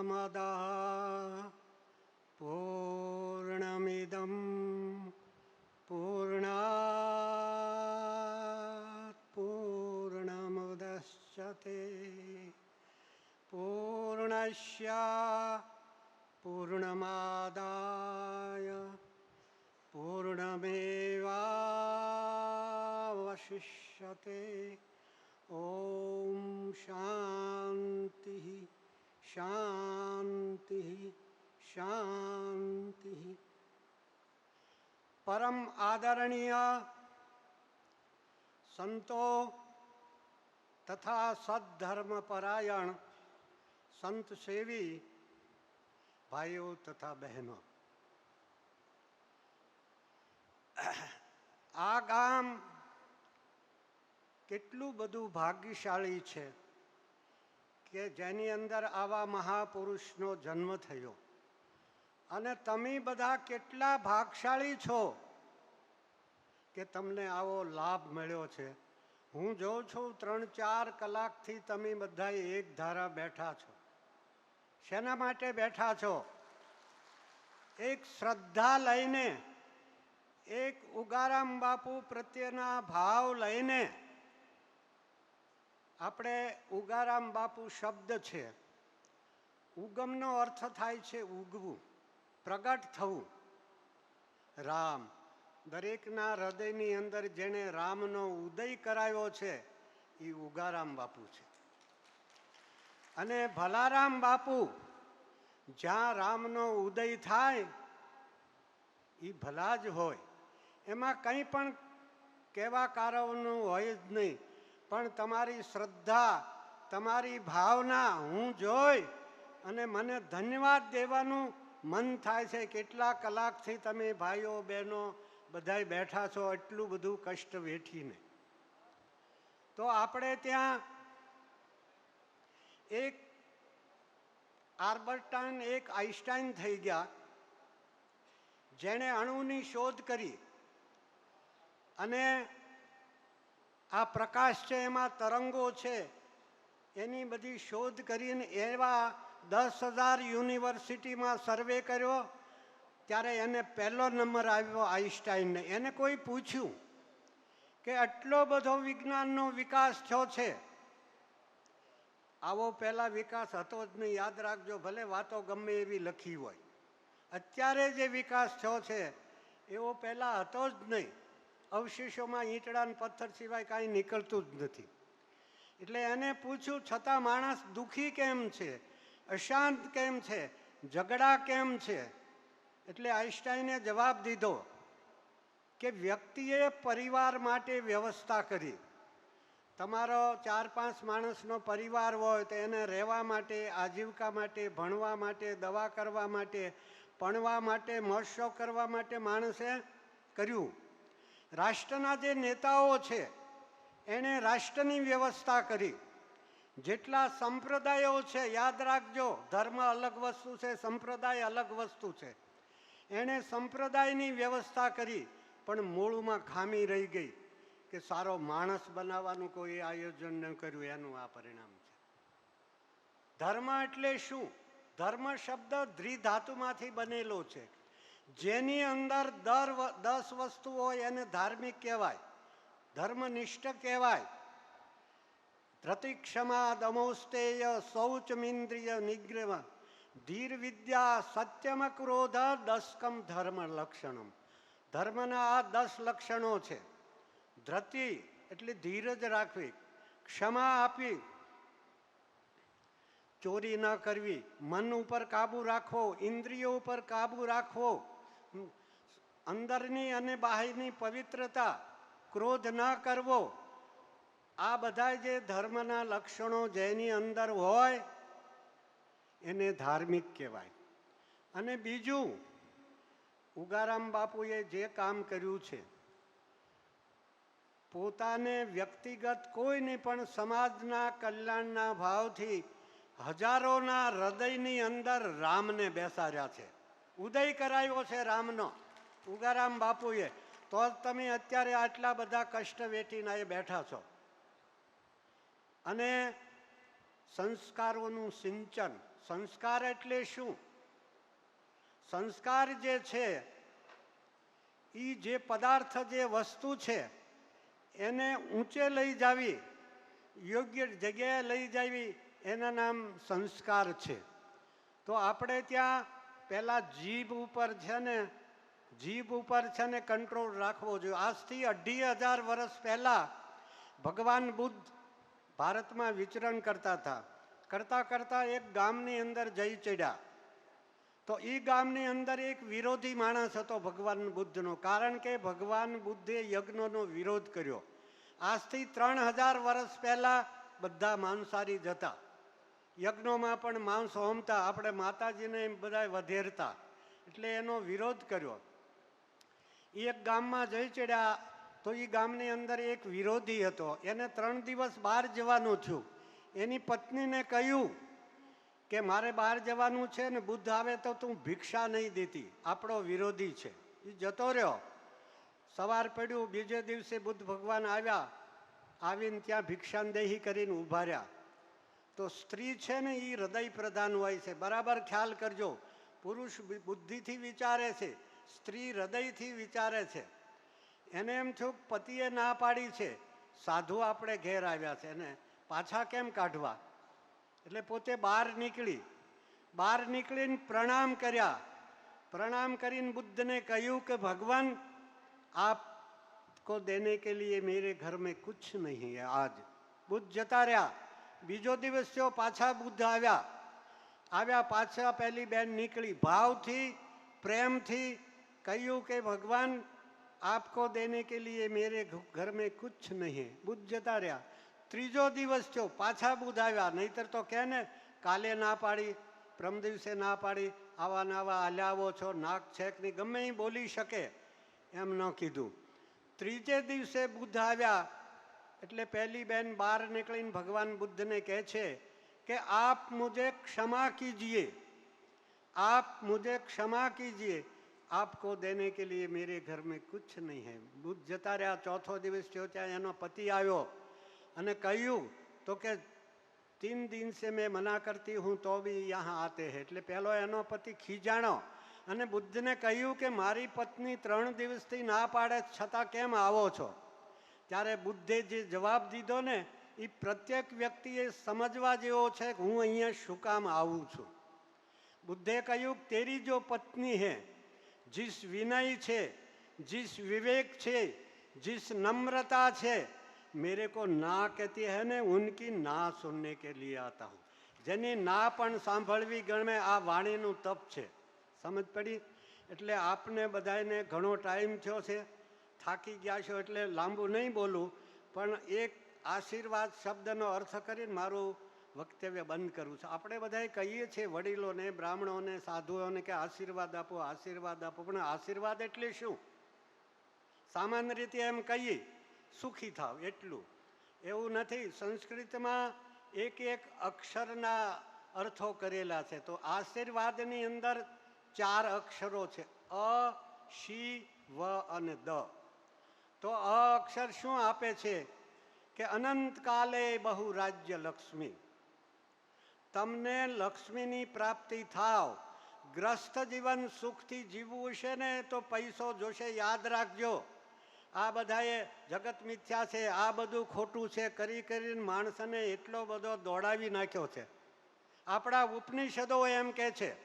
पूर्णमदः पूर्णमिदं पूर्णात् पूर्णमुदश्यते पूर्णस्य पूर्णमादाय पूर्णमेवावशिष्यते ॐ शान्तिः શાંતિ શાંતિ પરમ આદરણીય સંતો તથા સદ્ધર્મ પરાયણ સંત સેવી ભાઈઓ તથા બહેનો આ ગામ કેટલું બધું ભાગ્યશાળી છે કે જેની અંદર આવા મહાપુરુષનો જન્મ થયો. અને તમે બધા કેટલા ભાગશાળી છો કે તમને આવો લાભ મળ્યો છે. હું જોઉં છું ત્રણ ચાર કલાકથી તમે બધા એક ધારા બેઠા છો. શેના માટે બેઠા છો? એક શ્રદ્ધા લઈને, એક ઉગારામ બાપુ પ્રત્યેના ભાવ લઈને આપણે ઉગારામ બાપુ શબ્દ છે. ઉગમનો અર્થ થાય છે ઉગવું, પ્રગટ થવું. રામ, દરેકના હૃદયની અંદર જેણે રામનો ઉદય કરાયો છે, એ ઉગારામ બાપુ છે. અને ભલારામ બાપુ, જ્યાં રામનો ઉદય થાય, એ ભલા જ હોય. એમાં કંઈ પણ કહેવા કારવનું હોય જ નહીં. પણ તમારી શ્રદ્ધા, તમારી ભાવના હું જોઈ અને મને ધન્યવાદ દેવાનું મન થાય છે. કેટલા કલાકથી તમે ભાઈઓ, બહેનો બધાય બેઠા છો, એટલું બધું કષ્ટ વેઠીને. તો આપણે ત્યાં એક આર્બર્ટાઇન એક આઈન્સ્ટાઈન થઈ ગયા. જેણે અણુની શોધ કરી અને આ પ્રકાશ છે, એમાં તરંગો છે. એની બધી શોધ કરીને એવા દસ હજાર યુનિવર્સિટીમાં સર્વે કર્યો, ત્યારે એને પહેલો નંબર આવ્યો આઈન્સ્ટાઈનને એને કોઈ પૂછ્યું કે આટલો બધો વિજ્ઞાનનો વિકાસ થયો છે? આવો પહેલાં વિકાસ હતો જ નહીં, યાદ રાખજો, ભલે વાતો ગમે એવી લખી હોય. અત્યારે જે વિકાસ થયો છે, એવો પહેલાં હતો જ નહીં. અવશેષોમાં ઈંટડા પથ્થર સિવાય કાંઈ નીકળતું જ નથી. એટલે એને પૂછ્યું, છતાં માણસ દુઃખી કેમ છે? અશાંત કેમ છે? ઝઘડા કેમ છે? એટલે આઈન્સ્ટાઈને જવાબ દીધો કે વ્યક્તિએ પરિવાર માટે વ્યવસ્થા કરી. તમારો ચાર પાંચ માણસનો પરિવાર હોય તો એને રહેવા માટે, આજીવિકા માટે, ભણવા માટે, દવા કરવા માટે, ભણવા માટે, મહોત્સવ કરવા માટે માણસે કર્યું. રાષ્ટ્રના જે નેતાઓ છે, એણે રાષ્ટ્રની વ્યવસ્થા કરી. જેટલા સંપ્રદાયો છે, યાદ રાખજો, ધર્મ અલગ વસ્તુ છે, સંપ્રદાય અલગ વસ્તુ છે. એણે સંપ્રદાયની વ્યવસ્થા કરી, પણ મૂળમાં ખામી રહી ગઈ કે સારો માણસ બનાવવાનું કોઈ આયોજન ન કર્યું, એનું આ પરિણામ છે. ધર્મ એટલે શું? ધર્મ શબ્દ દ્રિધાતુમાંથી બનેલો છે. જેની અંદર દર દસ વસ્તુ હોય એને ધાર્મિક કહેવાય, ધર્મનિષ્ઠ કહેવાય. ધૃતિક્ષમા દમોસ્તેય શૌચમિન્દ્રિય, નિગ્રહ ધીર વિદ્યા સત્યમ ક્રોધ, દસકમ ધર્મ લક્ષણમ. ધર્મના આ દસ લક્ષણો છે. ધૃતિ એટલે ધીરજ રાખવી, ક્ષમા આપવી, ચોરી ન કરવી, મન ઉપર કાબુ રાખવો, ઇન્દ્રિયો ઉપર કાબુ રાખવો અંદરની અને બહારની પવિત્રતા ક્રોધ ન કરવો, આ બધા જે ધર્મના લક્ષણો જેની અંદર હોય, એને ધાર્મિક કહેવાય. અને બીજું, ઉગારામ બાપુએ જે કામ કર્યું છે, પોતાને વ્યક્તિગત કોઈ પણ સમાજના કલ્યાણના ભાવથી હજારોના હૃદયની અંદર રામને બેસાડ્યા છે. ઉદય કરાયો છે રામનો. ઉગારામ બાપુએ. તો તમે અત્યારે આટલા બધા કષ્ટ વેઠીને એ બેઠા છો. અને સંસ્કારોનું સિંચન. સંસ્કાર એટલે શું? સંસ્કાર જે છે એ જે પદાર્થ, જે વસ્તુ છે, એને ઊંચે લઈ જાવી, યોગ્ય જગ્યાએ લઈ જાવી, એના નામ સંસ્કાર છે. તો આપણે ત્યાં પહેલાં જીભ ઉપર છે ને, જીભ ઉપર છે ને કંટ્રોલ રાખવો જોઈએ. આજથી અઢી હજાર વર્ષ પહેલાં ભગવાન બુદ્ધ ભારતમાં વિચરણ કરતા હતા. કરતાં કરતાં એક ગામની અંદર જઈ ચડ્યા. તો એ ગામની અંદર એક વિરોધી માણસ હતો ભગવાન બુદ્ધનો, કારણ કે ભગવાન બુદ્ધે યજ્ઞનો વિરોધ કર્યો. આજથી ત્રણ હજાર વર્ષ પહેલાં બધા માંસાહારી જ હતા. યજ્ઞોમાં પણ માંસ હોમતા આપણે માતાજીને બધા વધેરતા. એટલે એનો વિરોધ કર્યો. એ એક ગામમાં જઈ ચડ્યા તો એ ગામની અંદર એક વિરોધી હતો. એને ત્રણ દિવસ બહાર જવાનું થયું. એની પત્નીને કહ્યું કે, મારે બહાર જવાનું છે ને બુદ્ધ આવે તો તું ભિક્ષા નહીં દેતી. આપણો વિરોધી છે. એ જતો રહ્યો. સવાર પડ્યું, બીજે દિવસે બુદ્ધ ભગવાન આવ્યા. આવીને ત્યાં ભિક્ષાનદેહી કરીને ઊભા રહ્યા. तो स्त्री है ई हृदय प्रधान हो बराबर ख्याल करजो। पुरुष बुद्धि थी विचारे से स्त्री हृदय थी विचारे से एने एम थ पतिए ना पाड़ी से साधु अपने घेर आया से पाचा केम काढ़वा? एटे बहार निकली बहार निकली प्रणाम कर प्रणाम कर बुद्ध ने कहू के भगवान आप को देने के लिए मेरे घर में कुछ नहीं है आज बुद्ध जता रहा બીજો દિવસ થયો પાછા બુદ્ધ આવ્યા. આવ્યા પાછા પહેલી બેન નીકળી. ભાવથી, પ્રેમથી કહ્યું કે, ભગવાન, આપકો દેને કે લીએ મેરે ઘરમાં કુછ નહીં. બુદ્ધ જતા રહ્યા. ત્રીજો દિવસ થયો પાછા બુદ્ધ આવ્યા. નહીતર તો કહે ને કાલે ના પાડી પ્રમ દિવસે ના પાડી. આવા નાવા હલાવો છો, નાક છેક ગમે એ બોલી શકે. એમ ન કીધું. ત્રીજે દિવસે બુદ્ધ આવ્યા. એટલે પહેલી બેન બહાર નીકળીને ભગવાન બુદ્ધને કહે છે કે આપ મુજે ક્ષમા કીજીએ. आप मुझे क्षमा कीजिए આપકો દેને કે લીએ મેરે ઘર મેં કુછ નહીં હૈ. બુદ્ધ જતા રહ્યા, ચોથો દિવસ થયો ત્યાં એનો પતિ આવ્યો અને કહ્યું, તો કે તીન દિન સે મેં મના કરતી હું, તો બી યહાં આતે હે. એટલે પહેલો એનો પતિ ખીજાણો અને બુદ્ધને કહ્યું કે મારી પત્ની ત્રણ દિવસથી ના પાડે, છતાં કેમ આવો છો? ત્યારે બુદ્ધે જે જવાબ દીધો ને એ પ્રત્યેક વ્યક્તિએ સમજવા જેવો છે કે હું અહીંયા શું કામ આવું છું. બુદ્ધે કહ્યું, તેરી જો પત્ની હે, જીસ વિનય છે, જીસ વિવેક છે, જીસ નમ્રતા છે, મેરે કો ના કહેતી હે ને, ઉનકી ના સુનને કે લીએ આતા હું. જેની ના પણ સાંભળવી ગણમે આ વાણીનું તપ છે. સમજ પડી? એટલે આપને બધાને ઘણો ટાઈમ થયો છે. થાકી ગયા છો એટલે લાંબુ નહીં બોલું, પણ એક આશીર્વાદ શબ્દનો અર્થ કરીને મારું વક્તવ્ય બંધ કરું છું. આપણે બધાએ કહીએ છીએ વડીલોને, બ્રાહ્મણોને, સાધુઓને કે આશીર્વાદ આપો આશીર્વાદ આપો, પણ આશીર્વાદ એટલે શું? સામાન્ય રીતે એમ કહીએ, સુખી થાવ, એટલું. એવું નથી, સંસ્કૃતમાં એક એક અક્ષરના અર્થો કરેલા છે. તો આશીર્વાદની અંદર ચાર અક્ષરો છે. અ, શી, વ અને દ. તો અ અક્ષર શું આપે છે કે અનંતકાલે બહુ રાજ્ય લક્ષ્મી. તમને લક્ષ્મીની પ્રાપ્તિ થાવ. ગ્રસ્ત જીવન સુખથી જીવવું છે ને તો પૈસો જોશે, યાદ રાખજો. આ બધાએ જગત મિથ્યા છે, આ બધું ખોટું છે, કરી કરીને માણસને એટલો બધો દોડાવી નાખ્યો છે. આપણા ઉપનિષદો એમ કે છે,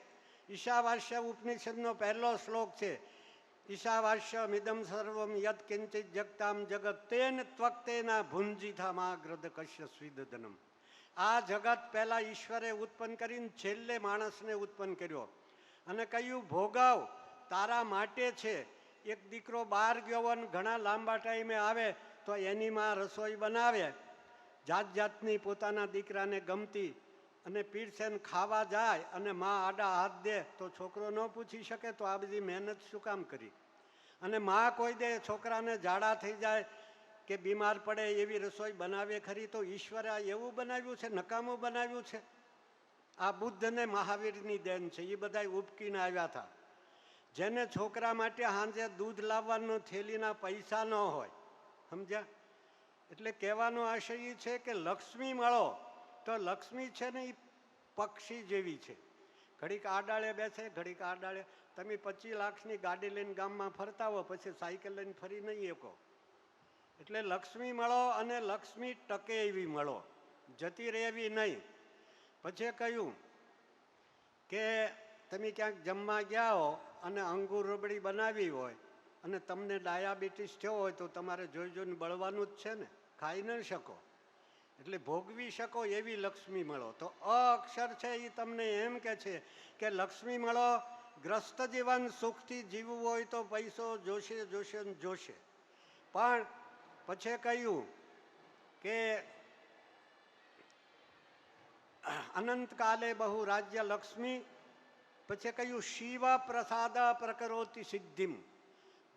ઈશાવાસ્ય ઉપનિષદનો પહેલો શ્લોક છે ઈશાવાસ્ય મિદમ સર્વમ યત કિંચિત જગતામ જગત તેન ત્વક્તેના ભુંજીથામાં ગ્રદ કશ્ય સ્વિદનમ આ જગત પહેલાં ઈશ્વરે ઉત્પન્ન કરીને છેલ્લે માણસને ઉત્પન્ન કર્યો અને કહ્યું ભોગાવ તારા માટે છે એક દીકરો બહાર ગયો અને ઘણા લાંબા ટાઈમે આવે તો એની માં રસોઈ બનાવે જાત જાતની પોતાના દીકરાને ગમતી અને પીરસેન ખાવા જાય અને માં આડા હાથ દે, તો છોકરો ન પૂછી શકે, તો આ બધી મહેનત શું કામ કરી? અને માં કોઈ દે, છોકરાને ઝાડા થઈ જાય કે બીમાર પડે એવી રસોઈ બનાવે ખરી, તો ઈશ્વરે આ એવું બનાવ્યું છે, નકામું બનાવ્યું છે? આ બુદ્ધ અને મહાવીરની દેન છે એ બધા ઉપકીને આવ્યા હતા. જેને છોકરા માટે સાંજે દૂધ લાવવાનું થેલીના પૈસા ન હોય, સમજ્યા? એટલે કહેવાનો આશય એ છે કે લક્ષ્મી મળો તો લક્ષ્મી છે ને એ પક્ષી જેવી છે. ઘડીક આડાળે બેસે, ઘડીક આડાળે. તમે પચીસ લાખની ગાડી લઈને ગામમાં ફરતા હો, પછી સાયકલ લઈને ફરી નહીં એકો એટલે લક્ષ્મી મળો અને લક્ષ્મી ટકે એવી મળો. જતી રહે એવી નહીં. પછી કહ્યું કે તમે ક્યાંક જમવા ગયા હો અને અંગુર રબડી બનાવી હોય અને તમને ડાયાબિટીસ થયો હોય તો તમારે જોઈ જોઈને બળવાનું જ છે ને. ખાઈ ન શકો. એટલે ભોગવી શકો એવી લક્ષ્મી મળો. તો અ અક્ષર છે એ તમને એમ કે છે કે લક્ષ્મી મળો, ગ્રસ્ત જીવન સુખથી જીવવું હોય તો પૈસો જોશે જોશે જોશે. પણ પછી કહ્યું કે અનંતકાલે બહુ રાજ્ય લક્ષ્મી. પછી કહ્યું શિવ પ્રસાદ પ્રકરોતિ સિદ્ધિમ.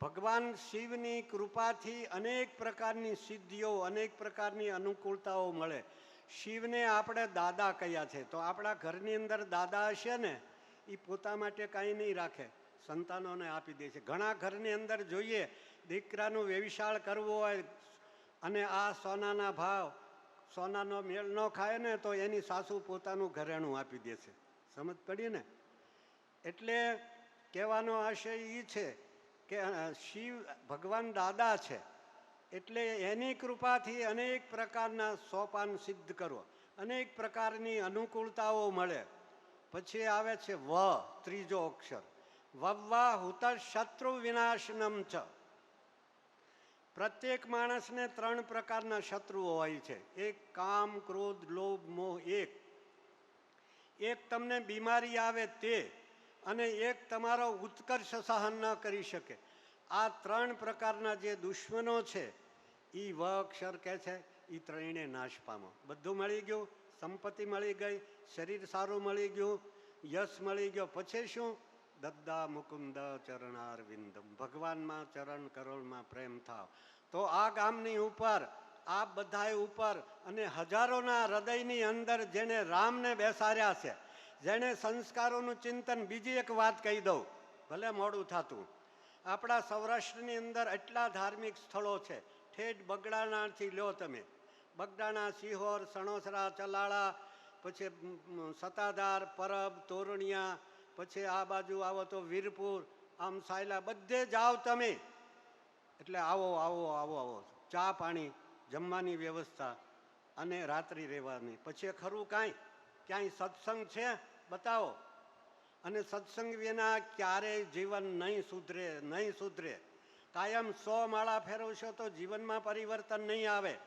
ભગવાન શિવની કૃપાથી અનેક પ્રકારની સિદ્ધિઓ, અનેક પ્રકારની અનુકૂળતાઓ મળે. શિવને આપણે દાદા કહ્યા છે? તો આપણા ઘરની અંદર દાદા હશે ને એ પોતા માટે કાંઈ નહીં રાખે. સંતાનોને આપી દે છે. ઘણા ઘરની અંદર જોઈએ, દીકરાનું વ્યવિશાળ કરવો હોય અને આ સોનાના ભાવ, સોનાનો મેળ ન ખાય ને, તો એની સાસુ પોતાનું ઘરેણું આપી દે છે. સમજ પડી ને? એટલે કહેવાનો આશય એ છે કે શિવ ભગવાન દાદા છે, એટલે એની કૃપાથી અનેક પ્રકારના સોપાન સિદ્ધ કરો. અનેક પ્રકારની અનુકૂળતાઓ મળે. પછી આવે છે વ, ત્રીજો અક્ષર. વવ્વા હુત શત્રુ વિનાશનમ ચ. પ્રત્યેક માણસને ત્રણ પ્રકારના શત્રુઓ હોય છે. એક કામ, ક્રોધ, લોભ, મોહ, એક. એક તમને બીમારી આવે તે અને એક તમારો ઉત્કર્ષ સહન ન કરી શકે. આ ત્રણ પ્રકારના જે દુશ્મનો છે એ વ અક્ષર કહે છે એ ત્રણેય નાશ પામો. બધું મળી ગયું, સંપત્તિ મળી ગઈ, શરીર સારું મળી ગયું, યશ મળી ગયો. પછી શું? દદ્દા મુકુંદ ચરણાર વિંદમ ભગવાનમાં ચરણ કરોળમાં પ્રેમ થાવ. તો આ ગામની ઉપર, આ બધાય ઉપર અને હજારોના હૃદયની અંદર જેણે રામને બેસાડ્યા છે જેણે સંસ્કારોનું ચિંતન બીજી એક વાત કહી દઉં. ભલે મોડું થતું. આપણા સૌરાષ્ટ્રની અંદર એટલા ધાર્મિક સ્થળો છે. ઠેઠ બગડાણાથી લ્યો તમે. બગડાણા સિહોર સણોસરા, ચલાળા, પછી સતાધાર પરબ, તોરણિયા, પછી આ બાજુ આવો તો વીરપુર, આમ સાયલા બધે જાઓ તમે. એટલે આવો આવો આવો આવો. ચા પાણી, જમવાની વ્યવસ્થા અને રાત્રિ રહેવાની. પછી ખરું કાંઈ. ક્યાંય સત્સંગ છે? બતાવો. અને સત્સંગ વિના ક્યારેય જીવન નહીં સુધરે નહીં સુધરે. કાયમ સો માળા ફેરવશો તો જીવનમાં પરિવર્તન નહીં આવે.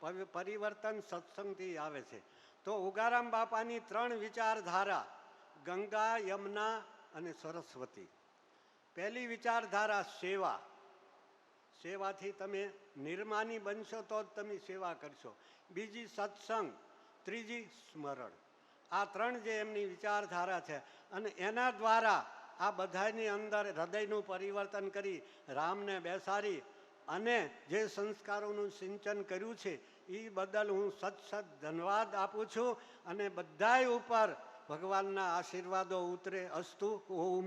પરી- પરિવર્તન સત્સંગથી આવે છે. તો ઉગારામ બાપાની ત્રણ વિચારધારા, ગંગા, યમુના અને સરસ્વતી. પહેલી વિચારધારા સેવા. સેવાથી તમે નિર્માની બનશો તો જ તમે સેવા કરશો. બીજી સત્સંગ. ત્રીજી સ્મરણ. આ ત્રણ જે એમની વિચારધારા છે અને એના દ્વારા આ બધાની અંદર હૃદયનું પરિવર્તન કરી, રામને બેસાડી અને જે સંસ્કારોનું સિંચન કર્યું છે એ બદલ હું સત સત ધન્યવાદ આપું છું અને બધાય ઉપર ભગવાનના આશીર્વાદો ઉતરે અસ્તુ ઓમ.